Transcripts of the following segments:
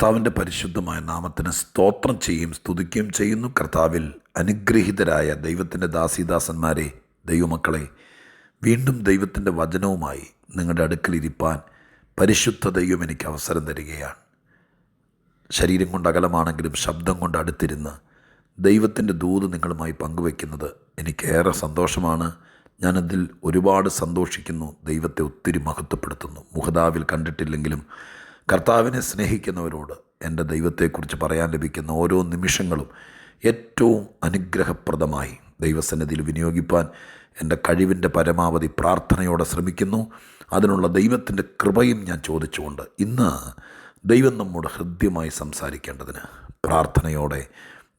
കർത്താവിന്റെ പരിശുദ്ധമായ നാമത്തിന് സ്തോത്രം ചെയ്യും സ്തുതിക്കുകയും ചെയ്യുന്നു. കർത്താവിൽ അനുഗ്രഹീതരായ ദൈവത്തിന്റെ ദാസീദാസന്മാരെ ദൈവമക്കളെ വീണ്ടും ദൈവത്തിന്റെ വചനവുമായി നിങ്ങളുടെ അടുക്കലിരിപ്പാൻ പരിശുദ്ധ ദൈവം എനിക്ക് അവസരം തരികയാണ്. ശരീരം കൊണ്ട് അകലമാണെങ്കിലും ശബ്ദം കൊണ്ട് അടുത്തിരുന്ന് ദൈവത്തിന്റെ ദൂത് നിങ്ങളുമായി പങ്കുവയ്ക്കുന്നത് എനിക്കേറെ സന്തോഷമാണ്. ഞാനതിൽ ഒരുപാട് സന്തോഷിക്കുന്നു. ദൈവത്തെ ഒത്തിരി മഹത്വപ്പെടുത്തുന്നു. മുഖതാവിൽ കണ്ടിട്ടില്ലെങ്കിലും കർത്താവിനെ സ്നേഹിക്കുന്നവരോട് എന്റെ ദൈവത്തെക്കുറിച്ച് പറയാൻ ലഭിക്കുന്ന ഓരോ നിമിഷങ്ങളും ഏറ്റവും അനുഗ്രഹപ്രദമായി ദൈവസന്നിധിയിൽ വിനിയോഗിപ്പാൻ എന്റെ കഴിവിന്റെ പരമാവധി പ്രാർത്ഥനയോടെ ശ്രമിക്കുന്നു. അതിനുള്ള ദൈവത്തിന്റെ കൃപയും ഞാൻ ചോദിച്ചുകൊണ്ട് ഇന്ന് ദൈവം നമ്മോട് ഹൃദ്യമായി സംസാരിക്കേണ്ടതിന് പ്രാർത്ഥനയോടെ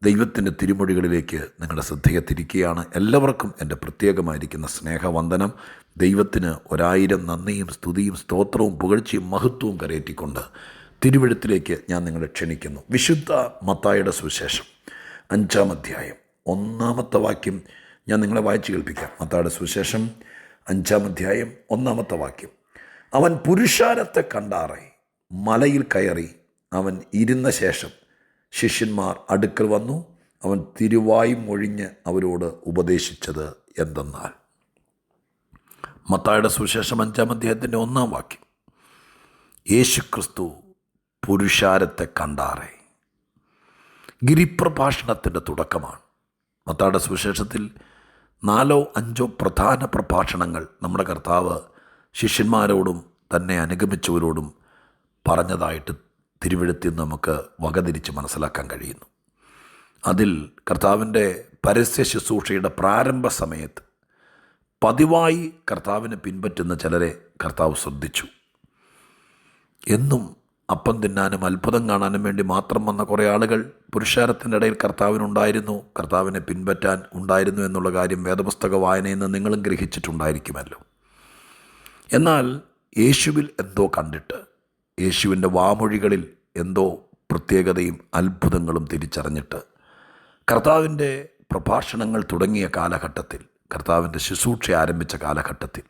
ദൈവത്തിന്റെ തിരുമൊഴികളിലേക്ക് നിങ്ങളുടെ ശ്രദ്ധയെ തിരിക്കുകയാണ് എല്ലാവർക്കും എന്റെ പ്രത്യേകമായിരിക്കുന്ന സ്നേഹവന്ദനം. ദൈവത്തിന് ഒരായിരം നന്ദിയും സ്തുതിയും സ്തോത്രവും പുകഴ്ചയും മഹത്വവും കരയേറ്റിക്കൊണ്ട് തിരുവഴുത്തിലേക്ക് ഞാൻ നിങ്ങളെ ക്ഷണിക്കുന്നു. വിശുദ്ധ മത്തായുടെ സുവിശേഷം അഞ്ചാം അധ്യായം ഒന്നാമത്തെ വാക്യം ഞാൻ നിങ്ങളെ വായിച്ചു കേൾപ്പിക്കാം. മത്തായുടെ സുവിശേഷം അഞ്ചാം അധ്യായം ഒന്നാമത്തെ വാക്യം. അവൻ പുരുഷാരത്തെ കണ്ടാറെ മലയിൽ കയറി അവൻ ഇരുന്ന ശേഷം ശിഷ്യന്മാർ അടുക്കൽ വന്നു. അവൻ തിരുവായി മൊഴിഞ്ഞ് അവരോട് ഉപദേശിച്ചത് എന്തെന്നാൽ. മത്തായുടെ സുവിശേഷം അഞ്ചാം അദ്ദേഹത്തിന്റെ ഒന്നാം വാക്യം. യേശുക്രിസ്തു പുരുഷാരത്തെ കണ്ടാറേ. ഗിരിപ്രഭാഷണത്തിന്റെ തുടക്കമാണ്. മത്തായുടെ സുവിശേഷത്തിൽ നാലോ അഞ്ചോ പ്രധാന പ്രഭാഷണങ്ങൾ നമ്മുടെ കർത്താവ് ശിഷ്യന്മാരോടും തന്നെ അനുഗമിച്ചവരോടും പറഞ്ഞതായിട്ട് തിരുവഴുത്തിൽ നമുക്ക് വകതിരിച്ച് മനസ്സിലാക്കാൻ കഴിയുന്നു. അതിൽ കർത്താവിന്റെ പരസ്യ ശുശ്രൂഷയുടെ പ്രാരംഭ സമയത്ത് പതിവായി കർത്താവിനെ പിൻപറ്റുന്ന ചിലരെ കർത്താവ് ശ്രദ്ധിച്ചു. എന്നും അപ്പം തിന്നാനും അത്ഭുതം കാണാനും വേണ്ടി മാത്രം വന്ന കുറേ ആളുകൾ പുരുഷാരത്തിന്റെ ഇടയിൽ കർത്താവിനുണ്ടായിരുന്നു കർത്താവിനെ പിൻപറ്റാൻ ഉണ്ടായിരുന്നു എന്നുള്ള കാര്യം വേദപുസ്തക വായനയിൽ നിന്ന് നിങ്ങളും ഗ്രഹിച്ചിട്ടുണ്ടായിരിക്കുമല്ലോ. എന്നാൽ യേശുവിൽ എന്തോ കണ്ടിട്ട് യേശുവിന്റെ വാമൊഴികളിൽ എന്തോ പ്രത്യേകതയും അത്ഭുതങ്ങളും തിരിച്ചറിഞ്ഞിട്ട് കർത്താവിന്റെ പ്രഭാഷണങ്ങൾ തുടങ്ങിയ കാലഘട്ടത്തിൽ കർത്താവിന്റെ ശുശ്രൂഷ ആരംഭിച്ച കാലഘട്ടത്തിൽ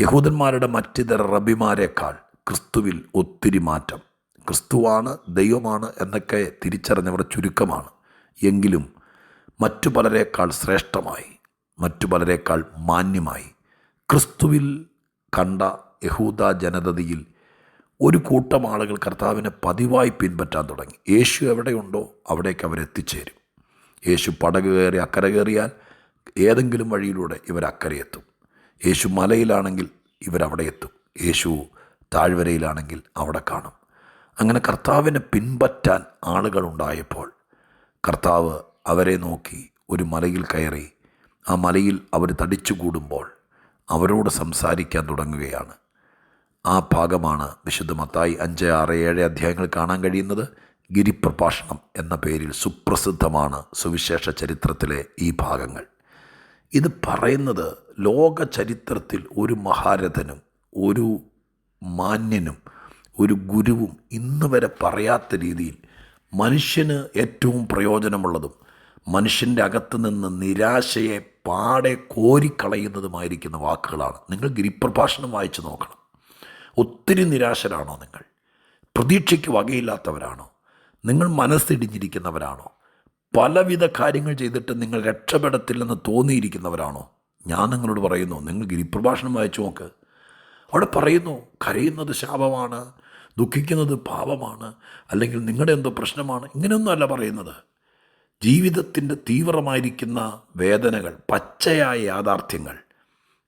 യഹൂദന്മാരുടെ മറ്റിതര റബിമാരെക്കാൾ ക്രിസ്തുവിൽ ഒത്തിരി മാറ്റം. ക്രിസ്തുവാണ് ദൈവമാണ് എന്നൊക്കെ തിരിച്ചറിഞ്ഞവർ ചുരുക്കമാണ്. എങ്കിലും മറ്റു പലരേക്കാൾ ശ്രേഷ്ഠമായി മറ്റു പലരേക്കാൾ മാന്യമായി ക്രിസ്തുവിൽ കണ്ട യഹൂദ ജനതയിൽ ഒരു കൂട്ടം ആളുകൾ കർത്താവിനെ പതിവായി പിൻപറ്റാൻ തുടങ്ങി. യേശു എവിടെയുണ്ടോ അവിടേക്ക് അവരെത്തിച്ചേരും യേശു പടക് കയറി അക്കരെ കയറിയാൽ ഏതെങ്കിലും വഴിയിലൂടെ ഇവർ അക്കരെ എത്തും. യേശു മലയിലാണെങ്കിൽ ഇവരവിടെ എത്തും. യേശു താഴ്വരയിലാണെങ്കിൽ അവിടെ കാണും. അങ്ങനെ കർത്താവിനെ പിൻപറ്റാൻ ആളുകളുണ്ടായപ്പോൾ കർത്താവ് അവരെ നോക്കി ഒരു മലയിൽ കയറി. ആ മലയിൽ അവർ തടിച്ചുകൂടുമ്പോൾ അവരോട് സംസാരിക്കാൻ തുടങ്ങുകയാണ്. ആ ഭാഗമാണ് വിശുദ്ധ മത്തായി അഞ്ച് ആറ് ഏഴ് അധ്യായങ്ങൾ കാണാൻ കഴിയുന്നത്. ഗിരിപ്രഭാഷണം എന്ന പേരിൽ സുപ്രസിദ്ധമാണ് സുവിശേഷ ചരിത്രത്തിലെ ഈ ഭാഗങ്ങൾ. ഇത് പറയുന്നത് ലോക ചരിത്രത്തിൽ ഒരു മഹാരഥനും ഒരു മാന്യനും ഒരു ഗുരുവും ഇന്ന് വരെ പറയാത്ത രീതിയിൽ മനുഷ്യന് ഏറ്റവും പ്രയോജനമുള്ളതും മനുഷ്യന്റെ അകത്ത് നിന്ന് നിരാശയെ പാടെ കോരിക്കളയുന്നതുമായിരിക്കുന്ന വാക്കുകളാണ്. നിങ്ങൾ ഗിരിപ്രഭാഷണം വായിച്ചു നോക്കണം. ഒത്തിരി നിരാശരാണോ നിങ്ങൾ? പ്രതീക്ഷയ്ക്ക് വകയില്ലാത്തവരാണോ? നിങ്ങൾ മനസ്സിടിഞ്ഞിരിക്കുന്നവരാണോ? പലവിധ കാര്യങ്ങൾ ചെയ്തിട്ട് നിങ്ങൾ രക്ഷപ്പെടത്തില്ലെന്ന് തോന്നിയിരിക്കുന്നവരാണോ? ഞാൻ നിങ്ങളോട് പറയുന്നു നിങ്ങൾ ഗിരിപ്രഭാഷണം വായിച്ചു നോക്ക്. അവിടെ പറയുന്നു കരയുന്നത് ശാപമാണ് ദുഃഖിക്കുന്നത് പാപമാണ് അല്ലെങ്കിൽ നിങ്ങളുടെ എന്തോ പ്രശ്നമാണ് ഇങ്ങനെയൊന്നുമല്ല പറയുന്നത്. ജീവിതത്തിന്റെ തീവ്രമായിരിക്കുന്ന വേദനകൾ പച്ചയായ യാഥാർത്ഥ്യങ്ങൾ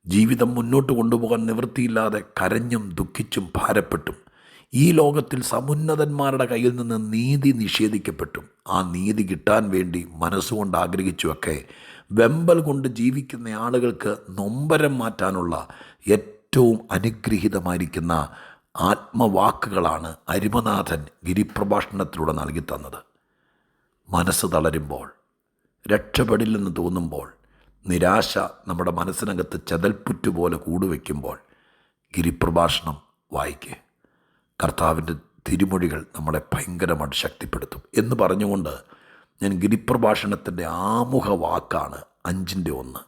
ജീവിതം മുന്നോട്ട് കൊണ്ടുപോകാൻ നിവൃത്തിയില്ലാതെ കരഞ്ഞും ദുഃഖിച്ചും ഭാരപ്പെട്ടും. ഈ ലോകത്തിൽ സമുന്നതന്മാരുടെ കയ്യിൽ നിന്ന് നീതി നിഷേധിക്കപ്പെട്ടു. ആ നീതി കിട്ടാൻ വേണ്ടി മനസ്സുകൊണ്ട് ആഗ്രഹിച്ചുമൊക്കെ വെമ്പൽ കൊണ്ട് ജീവിക്കുന്ന ആളുകൾക്ക് നൊമ്പരം മാറ്റാനുള്ള ഏറ്റവും അനുഗ്രഹീതമായിരിക്കുന്ന ആത്മവാക്കുകളാണ് അരിമനാഥൻ ഗിരിപ്രഭാഷണത്തിലൂടെ നൽകി തന്നത് മനസ്സ് തളരുമ്പോൾ രക്ഷപ്പെടില്ലെന്ന് തോന്നുമ്പോൾ നിരാശ നമ്മുടെ മനസ്സിനകത്ത് ചതൽപ്പുറ്റ് പോലെ കൂടുവെക്കുമ്പോൾ ഗിരിപ്രഭാഷണം വായിക്കേ. കർത്താവിന്റെ തിരുമൊഴികൾ നമ്മളെ ഭയങ്കരമായിട്ട് ശക്തിപ്പെടുത്തും. എന്ന് പറഞ്ഞുകൊണ്ട് ഞാൻ ഗിരിപ്രഭാഷണത്തിന്റെ ആമുഖ വാക്കാണ് അഞ്ചിന്റെ ഒന്ന്.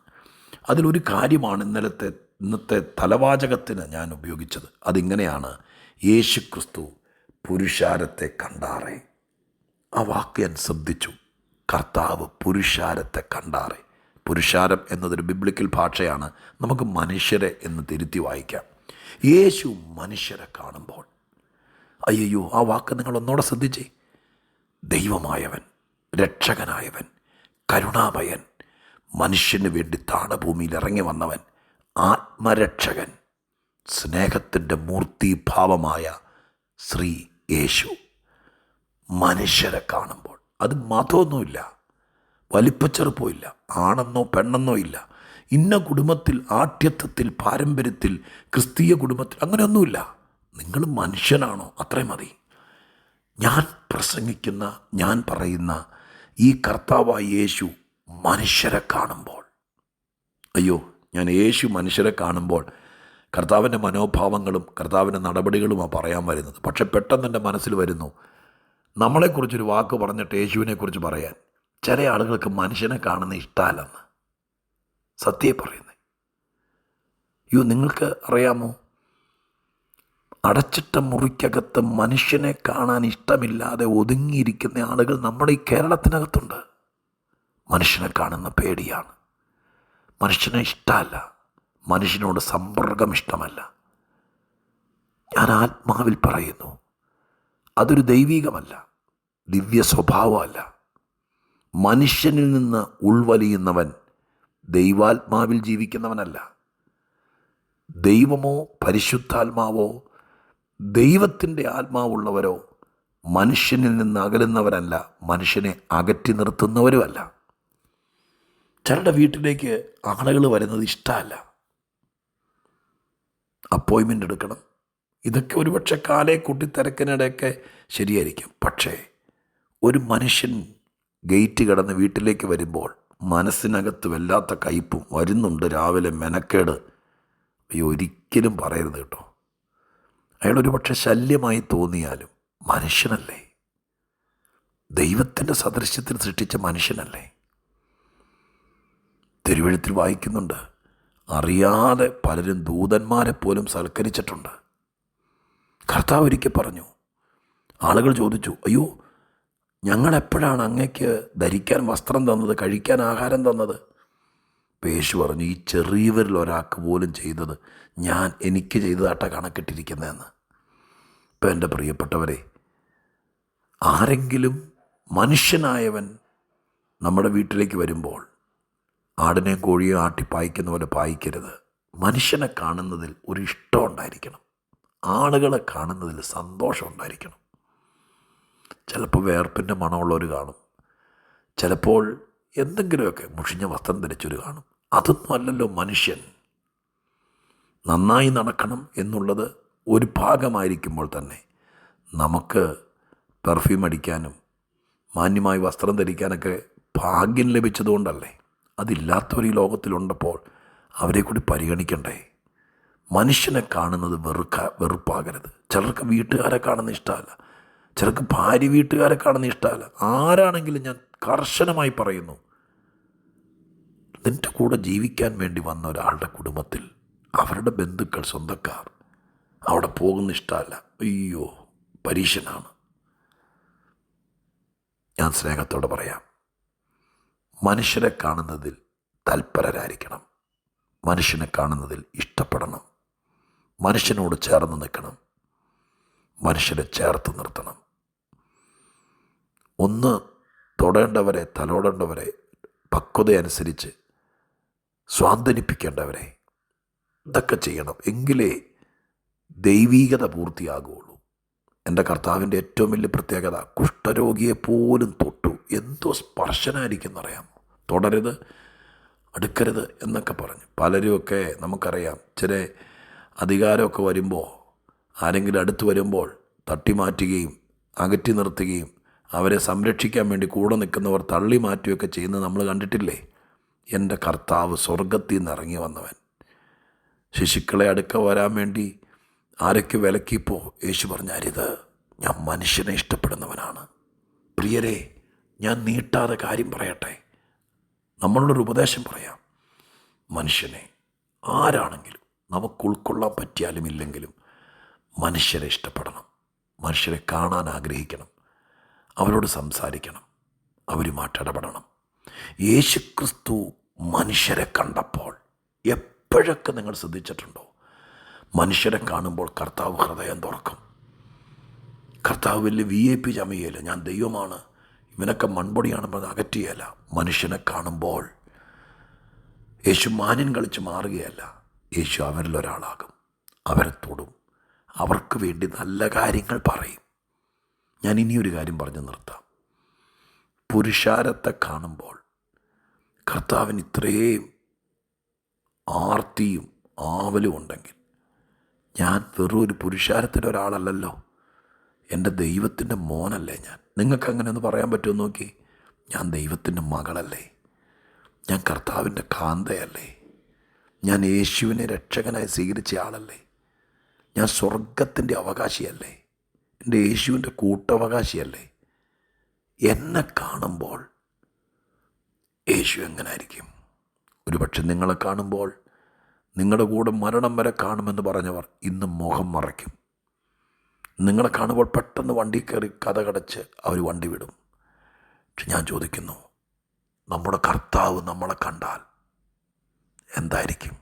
അതിലൊരു കാര്യമാണ് ഇന്നലത്തെ ഇന്നത്തെ തലവാചകത്തിന് ഞാൻ ഉപയോഗിച്ചത്. അതിങ്ങനെയാണ് യേശു ക്രിസ്തു പുരുഷാരത്തെ കണ്ടാറേ. ആ വാക്ക് ഞാൻ ശ്രദ്ധിച്ചു. കർത്താവ് പുരുഷാരത്തെ കണ്ടാറേ. പുരുഷാരം എന്നതൊരു ബിബ്ലിക്കൽ ഭാഷയാണ് നമുക്ക് മനുഷ്യരെ എന്ന് തിരുത്തി വായിക്കാം. യേശു മനുഷ്യരെ കാണുമ്പോൾ അയ്യോ ആ വാക്ക് നിങ്ങൾ ഒന്നോടെ ശ്രദ്ധിച്ചേ. ദൈവമായവൻ രക്ഷകനായവൻ കരുണാമയൻ മനുഷ്യന് വേണ്ടി താണഭൂമിയിൽ ഇറങ്ങി വന്നവൻ ആത്മരക്ഷകൻ സ്നേഹത്തിന്റെ മൂർത്തിഭാവമായ ശ്രീ യേശു മനുഷ്യരെ കാണുമ്പോൾ. അത് മതമൊന്നുമില്ല വലിപ്പച്ചെറുപ്പമില്ല ആണെന്നോ പെണ്ണെന്നോ ഇല്ല. ഇന്ന കുടുംബത്തിൽ ആഠ്യത്വത്തിൽ പാരമ്പര്യത്തിൽ ക്രിസ്തീയ കുടുംബത്തിൽ അങ്ങനെയൊന്നുമില്ല. നിങ്ങൾ മനുഷ്യനാണോ? അത്രയും മതി. ഞാൻ പ്രസംഗിക്കുന്ന ഞാൻ പറയുന്ന ഈ കർത്താവായ യേശു മനുഷ്യരെ കാണുമ്പോൾ അയ്യോ ഞാൻ യേശു മനുഷ്യരെ കാണുമ്പോൾ കർത്താവിന്റെ മനോഭാവങ്ങളും കർത്താവിന്റെ നടപടികളുമാണ് പറയാൻ വരുന്നത്. പക്ഷെ പെട്ടെന്ന് എന്റെ മനസ്സിൽ വരുന്നു നമ്മളെക്കുറിച്ചൊരു വാക്ക് പറഞ്ഞിട്ട് യേശുവിനെക്കുറിച്ച് പറയാൻ. ചില ആളുകൾക്ക് മനുഷ്യനെ കാണുന്ന ഇഷ്ടമല്ലെന്ന് സത്യം പറയുന്നത് അയ്യോ നിങ്ങൾക്ക് അറിയാമോ? അടച്ചിട്ട മുറിക്കകത്ത് മനുഷ്യനെ കാണാൻ ഇഷ്ടമില്ലാതെ ഒതുങ്ങിയിരിക്കുന്ന ആളുകൾ നമ്മുടെ ഈ കേരളത്തിനകത്തുണ്ട്. മനുഷ്യനെ കാണുന്ന പേടിയാണ്. മനുഷ്യനെ ഇഷ്ടമല്ല. മനുഷ്യനോട് സമ്പർക്കം ഇഷ്ടമല്ല. ഞാൻ ആത്മാവിൽ പറയുന്നു അതൊരു ദൈവീകമല്ല ദിവ്യ സ്വഭാവമല്ല മനുഷ്യനിൽ നിന്ന് ഉൾവലിയുന്നവൻ ദൈവാത്മാവിൽ ജീവിക്കുന്നവനല്ല. ദൈവമോ പരിശുദ്ധാത്മാവോ ദൈവത്തിന്റെ ആത്മാവുള്ളവരോ മനുഷ്യനിൽ നിന്ന് അകലുന്നവരല്ല മനുഷ്യനെ അകറ്റി നിർത്തുന്നവരുമല്ല. ചിലരുടെ വീട്ടിലേക്ക് ആളുകൾ വരുന്നത് ഇഷ്ടമല്ല. അപ്പോയിൻമെന്റ് എടുക്കണം. ഇതൊക്കെ ഒരുപക്ഷെ കാലേ കൂട്ടി തിരക്കിനിടെയൊക്കെ ശരിയായിരിക്കും. പക്ഷേ ഒരു മനുഷ്യൻ ഗേറ്റ് കടന്ന് വീട്ടിലേക്ക് വരുമ്പോൾ മനസ്സിനകത്ത് വല്ലാത്ത കയ്പും വരുന്നുണ്ട് രാവിലെ മെനക്കേട്. അയ്യോ ഒരിക്കലും പറയരുത് കേട്ടോ. അയാൾ ഒരുപക്ഷെ ശല്യമായി തോന്നിയാലും മനുഷ്യനല്ലേ? ദൈവത്തിന്റെ സദൃശ്യത്തിൽ സൃഷ്ടിച്ച മനുഷ്യനല്ലേ? തിരുവഴുത്തിൽ വായിക്കുന്നുണ്ട് അറിയാതെ പലരും ദൂതന്മാരെ പോലും സൽക്കരിച്ചിട്ടുണ്ട്. കർത്താവ് ഒരിക്കൽ പറഞ്ഞു ആളുകൾ ചോദിച്ചു അയ്യോ ഞങ്ങളെപ്പോഴാണ് അങ്ങയ്ക്ക് ധരിക്കാൻ വസ്ത്രം തന്നത് കഴിക്കാൻ ആഹാരം തന്നത്? പേശു പറഞ്ഞു ഈ ചെറിയവരിൽ ഒരാൾക്ക് പോലും ചെയ്തത് ഞാൻ എനിക്ക് ചെയ്തതാട്ട കണക്കിട്ടിരിക്കുന്നതെന്ന്. ഇപ്പം എന്റെ പ്രിയപ്പെട്ടവരെ ആരെങ്കിലും മനുഷ്യനായവൻ നമ്മുടെ വീട്ടിലേക്ക് വരുമ്പോൾ ആടിനെയും കോഴിയെ ആട്ടി പായിക്കുന്ന പോലെ പായിക്കരുത്. മനുഷ്യനെ കാണുന്നതിൽ ഒരു ഇഷ്ടം ഉണ്ടായിരിക്കണം. ആളുകളെ കാണുന്നതിൽ സന്തോഷം ഉണ്ടായിരിക്കണം. ചിലപ്പോൾ വേർപ്പിന്റെ മണമുള്ളവർ കാണും. ചിലപ്പോൾ എന്തെങ്കിലുമൊക്കെ മുഷിഞ്ഞ വസ്ത്രം ധരിച്ചൊരു കാണും. അതൊന്നും അല്ലല്ലോ മനുഷ്യൻ. നന്നായി നടക്കണം എന്നുള്ളത് ഒരു ഭാഗമായിരിക്കുമ്പോൾ തന്നെ നമുക്ക് പെർഫ്യൂം അടിക്കാനും മാന്യമായി വസ്ത്രം ധരിക്കാനൊക്കെ ഭാഗ്യം ലഭിച്ചതുകൊണ്ടല്ലേ? അതില്ലാത്തവർ ഈ ലോകത്തിലുണ്ടപ്പോൾ അവരെ കൂടി പരിഗണിക്കണ്ടേ? മനുഷ്യനെ കാണുന്നത് വെറുക്ക വെറുപ്പാകരുത്. ചിലർക്ക് വീട്ടുകാരെ കാണുന്ന ഇഷ്ടമല്ല. ചിലർക്ക് ഭാര്യ വീട്ടുകാരെ കാണുന്ന ഇഷ്ടമല്ല. ആരാണെങ്കിലും ഞാൻ കർശനമായി പറയുന്നു നിന്റെ കൂടെ ജീവിക്കാൻ വേണ്ടി വന്ന ഒരാളുടെ കുടുംബത്തിൽ അവരുടെ ബന്ധുക്കൾ സ്വന്തക്കാർ അവിടെ പോകുന്ന ഇഷ്ടമല്ല. അയ്യോ പരീക്ഷനാണ്. ഞാൻ സ്നേഹത്തോടെ പറയാം മനുഷ്യരെ കാണുന്നതിൽ തൽപരരായിരിക്കണം. മനുഷ്യനെ കാണുന്നതിൽ ഇഷ്ടപ്പെടണം. മനുഷ്യനോട് ചേർന്ന് നിൽക്കണം. മനുഷ്യരെ ചേർത്ത് നിർത്തണം. ഒന്ന് തൊടേണ്ടവരെ തലോടേണ്ടവരെ പക്വതയനുസരിച്ച് സ്വാന്തനിപ്പിക്കേണ്ടവരെ ഇതൊക്കെ ചെയ്യണം. എങ്കിലേ ദൈവീകത പൂർത്തിയാകുകയുള്ളൂ. എന്റെ കർത്താവിന്റെ ഏറ്റവും വലിയ പ്രത്യേകത കുഷ്ഠരോഗിയെ പോലും തൊട്ടു. എന്തോ സ്പർശനായിരിക്കും എന്നറിയാം തുടരുത് അടുക്കരുത് എന്നൊക്കെ പറഞ്ഞു. പലരുമൊക്കെ നമുക്കറിയാം ചില അധികാരമൊക്കെ വരുമ്പോൾ ആരെങ്കിലും അടുത്ത് വരുമ്പോൾ തട്ടി മാറ്റുകയും അകറ്റി നിർത്തുകയും അവരെ സംരക്ഷിക്കാൻ വേണ്ടി കൂടെ നിൽക്കുന്നവർ തള്ളി മാറ്റുകയൊക്കെ ചെയ്യുന്നത് നമ്മൾ കണ്ടിട്ടില്ലേ? എന്റെ കർത്താവ് സ്വർഗത്തിൽ നിന്ന് ഇറങ്ങി വന്നവൻ. ശിശുക്കളെ അടുക്ക വരാൻ വേണ്ടി ആരൊക്കെ വിലക്കിയപ്പോൾ യേശു പറഞ്ഞാരിത് ഞാൻ മനുഷ്യനെ ഇഷ്ടപ്പെടുന്നവനാണ്. പ്രിയരെ ഞാൻ നീട്ടാതെ കാര്യം പറയട്ടെ. ഒരു ഉപദേശം പറയാം. മനുഷ്യനെ ആരാണെങ്കിലും നമുക്ക് ഉൾക്കൊള്ളാൻ പറ്റിയാലും ഇല്ലെങ്കിലും മനുഷ്യരെ ഇഷ്ടപ്പെടണം. മനുഷ്യരെ കാണാൻ ആഗ്രഹിക്കണം. അവരോട് സംസാരിക്കണം. അവരുമായിട്ട് ഇടപെടണം. യേശുക്രിസ്തു മനുഷ്യരെ കണ്ടപ്പോൾ എപ്പോഴൊക്കെ നിങ്ങൾ ശ്രദ്ധിച്ചിട്ടുണ്ടോ? മനുഷ്യരെ കാണുമ്പോൾ കർത്താവ് ഹൃദയം തുറക്കും. കർത്താവ് വലിയ വി ഐ പി ചമയല്ല ഞാൻ ദൈവമാണ്. ഇവനൊക്കെ മൺപൊടിയാണ് അത് അകറ്റിയല്ല മനുഷ്യനെ കാണുമ്പോൾ യേശു മാന്യൻ കളിച്ച് മാറുകയല്ല യേശു അവരിലൊരാളാകും. അവരെ തൊടും. അവർക്ക് വേണ്ടി നല്ല കാര്യങ്ങൾ പറയും. ഞാൻ ഇനിയൊരു കാര്യം പറഞ്ഞു നിർത്താം. പുരുഷാരത്തെ കാണുമ്പോൾ കർത്താവിന് ഇത്രയും ആർത്തിയും ആവലും ഉണ്ടെങ്കിൽ ഞാൻ വെറും ഒരു പുരുഷാരത്തിന്റെ ഒരാളല്ലല്ലോ. എന്റെ ദൈവത്തിന്റെ മോനല്ലേ ഞാൻ. നിങ്ങൾക്ക് അങ്ങനെ ഒന്ന് പറയാൻ പറ്റുമോ നോക്കി? ഞാൻ ദൈവത്തിന്റെ മകളല്ലേ. ഞാൻ കർത്താവിന്റെ കാന്തയല്ലേ. ഞാൻ യേശുവിനെ രക്ഷകനായി സ്വീകരിച്ച ആളല്ലേ. ഞാൻ സ്വർഗത്തിന്റെ അവകാശിയല്ലേ. എന്റെ യേശുവിന്റെ കൂട്ടവകാശിയല്ലേ? എന്നെ കാണുമ്പോൾ യേശു എങ്ങനായിരിക്കും? ഒരുപക്ഷെ നിങ്ങളെ കാണുമ്പോൾ നിങ്ങളുടെ കൂടെ മരണം വരെ കാണുമെന്ന് പറഞ്ഞവർ ഇന്ന് മുഖം മറയ്ക്കും. നിങ്ങളെ കാണുമ്പോൾ പെട്ടെന്ന് വണ്ടി കയറി കഥ കടച്ച് അവർ വണ്ടി വിടും. പക്ഷെ ഞാൻ ചോദിക്കുന്നു നമ്മുടെ കർത്താവ് നമ്മളെ കണ്ടാൽ എന്തായിരിക്കും?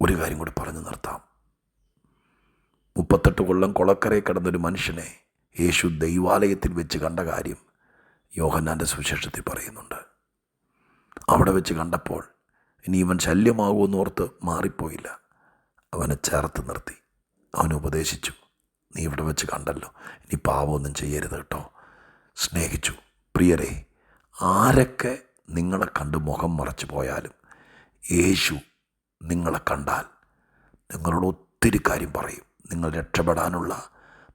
ഒരു കാര്യം കൂടി പറഞ്ഞു നിർത്താം. മുപ്പത്തെട്ട് കൊല്ലം കുളക്കരയിൽ കിടന്നൊരു മനുഷ്യനെ യേശു ദൈവാലയത്തിൽ വെച്ച് കണ്ട കാര്യം യോഹന്നാന്റെ സുവിശേഷത്തിൽ പറയുന്നുണ്ട്. അവിടെ വെച്ച് കണ്ടപ്പോൾ ഇനി ഇവൻ ശല്യമാകുമെന്ന് ഓർത്ത് മാറിപ്പോയില്ല. അവനെ ചേർത്ത് നിർത്തി. അവൻ ഉപദേശിച്ചു. നീ ഇവിടെ വെച്ച് കണ്ടല്ലോ. ഇനി പാവമൊന്നും ചെയ്യരുത് കേട്ടോ. സ്നേഹിച്ചു. പ്രിയരെ ആരൊക്കെ നിങ്ങളെ കണ്ട് മുഖം മറച്ചു പോയാലും യേശു നിങ്ങളെ കണ്ടാൽ നിങ്ങളോട് ഒത്തിരി കാര്യം പറയും. നിങ്ങൾ രക്ഷപ്പെടാനുള്ള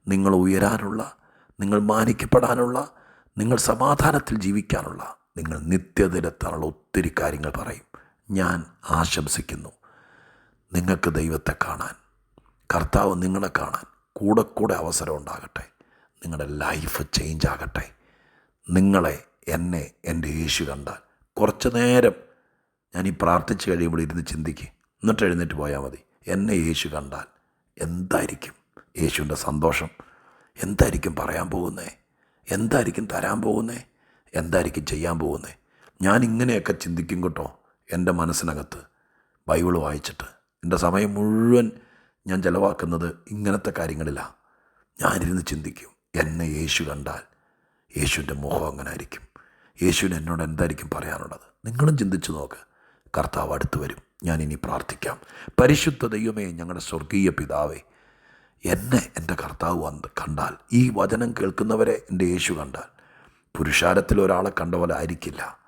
നിങ്ങൾ ഉയരാനുള്ള നിങ്ങൾ മാനിക്കപ്പെടാനുള്ള നിങ്ങൾ സമാധാനത്തിൽ ജീവിക്കാനുള്ള നിങ്ങൾ നിത്യതയിലെത്താനുള്ള ഒത്തിരി കാര്യങ്ങൾ പറയും. ഞാൻ ആശംസിക്കുന്നു. നിങ്ങൾക്ക് ദൈവത്തെ കാണാൻ കർത്താവ് നിങ്ങളെ കാണാൻ കൂടെ കൂടെ അവസരം ഉണ്ടാകട്ടെ. നിങ്ങളുടെ ലൈഫ് ചേഞ്ച് ആകട്ടെ. നിങ്ങളെ എന്നെ എന്റെ യേശു കണ്ടാൽ കുറച്ച് നേരം ഞാൻ ഈ പ്രാർത്ഥിച്ച് കഴിയുമ്പോൾ ഇരുന്ന് ചിന്തിക്കുക എന്നിട്ട് എഴുന്നേറ്റ് പോയാൽ മതി. എന്നെ യേശു കണ്ടാൽ എന്തായിരിക്കും യേശുവിന്റെ സന്തോഷം? എന്തായിരിക്കും പറയാൻ പോകുന്നേ? എന്തായിരിക്കും തരാൻ പോകുന്നേ? എന്തായിരിക്കും ചെയ്യാൻ പോകുന്നേ? ഞാൻ ഇങ്ങനെയൊക്കെ ചിന്തിക്കും കേട്ടോ എന്റെ മനസ്സിനകത്ത്. ബൈബിൾ വായിച്ചിട്ട്. എന്റെ സമയം മുഴുവൻ ഞാൻ ചിലവാക്കുന്നത് ഇങ്ങനത്തെ കാര്യങ്ങളിലാണ് ഞാനിരുന്ന് ചിന്തിക്കും എന്നെ യേശു കണ്ടാൽ യേശുവിന്റെ മുഖം അങ്ങനെ ആയിരിക്കും യേശുവിന് എന്നോട് എന്തായിരിക്കും പറയാനുള്ളത്? നിങ്ങളും ചിന്തിച്ചു നോക്ക്. കർത്താവ് അടുത്ത് വരും. ഞാനിനി പ്രാർത്ഥിക്കാം. പരിശുദ്ധ ദൈവമേ ഞങ്ങളുടെ സ്വർഗീയ പിതാവേ എന്നെ എന്റെ കർത്താവ് കണ്ടാൽ ഈ വചനം കേൾക്കുന്നവരെ എന്റെ യേശു കണ്ടാൽ പുരുഷാരത്തിൽ ഒരാളെ കണ്ട പോലെ ആയിരിക്കില്ല.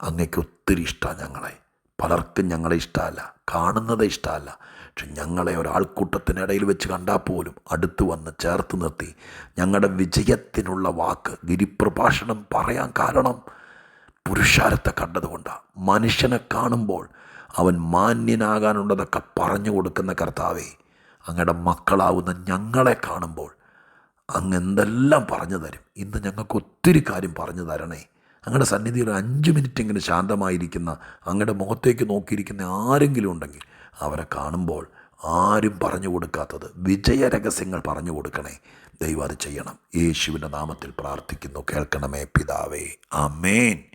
അങ്ങേക്ക് ഒത്തിരി ഇഷ്ടമാണ് ഞങ്ങളെ. പലർക്കും ഞങ്ങളെ ഇഷ്ടമല്ല കാണുന്നത് ഇഷ്ടമല്ല പക്ഷെ ഞങ്ങളെ ഒരാൾക്കൂട്ടത്തിനിടയിൽ വെച്ച് കണ്ടാൽ പോലും അടുത്ത് വന്ന് ചേർത്ത് നിർത്തി ഞങ്ങളുടെ വിജയത്തിനുള്ള വാക്ക് ഗിരിപ്രഭാഷണം പറയാൻ കാരണം പുരുഷാരത്തെ കണ്ടതുകൊണ്ടാണ്. മനുഷ്യനെ കാണുമ്പോൾ അവൻ മാന്യനാകാനുള്ളതൊക്കെ പറഞ്ഞു കൊടുക്കുന്ന കർത്താവേ അങ്ങയുടെ മക്കളാവുന്ന ഞങ്ങളെ കാണുമ്പോൾ അങ്ങ് എന്തെല്ലാം പറഞ്ഞു തരും? ഇന്ന് ഞങ്ങൾക്ക് ഒത്തിരി കാര്യം പറഞ്ഞു തരണേ. അങ്ങയുടെ സന്നിധിയിൽ അഞ്ച് മിനിറ്റ് ഇങ്ങനെ ശാന്തമായിരിക്കുന്ന അങ്ങയുടെ മുഖത്തേക്ക് നോക്കിയിരിക്കുന്ന ആരെങ്കിലും ഉണ്ടെങ്കിൽ അവരെ കാണുമ്പോൾ ആരും പറഞ്ഞു കൊടുക്കാത്തത് വിജയരഹസ്യങ്ങൾ പറഞ്ഞു കൊടുക്കണേ. ദൈവം അത് ചെയ്യണം. യേശുവിന്റെ നാമത്തിൽ പ്രാർത്ഥിക്കുന്നു. കേൾക്കണമേ പിതാവേ. അമേൻ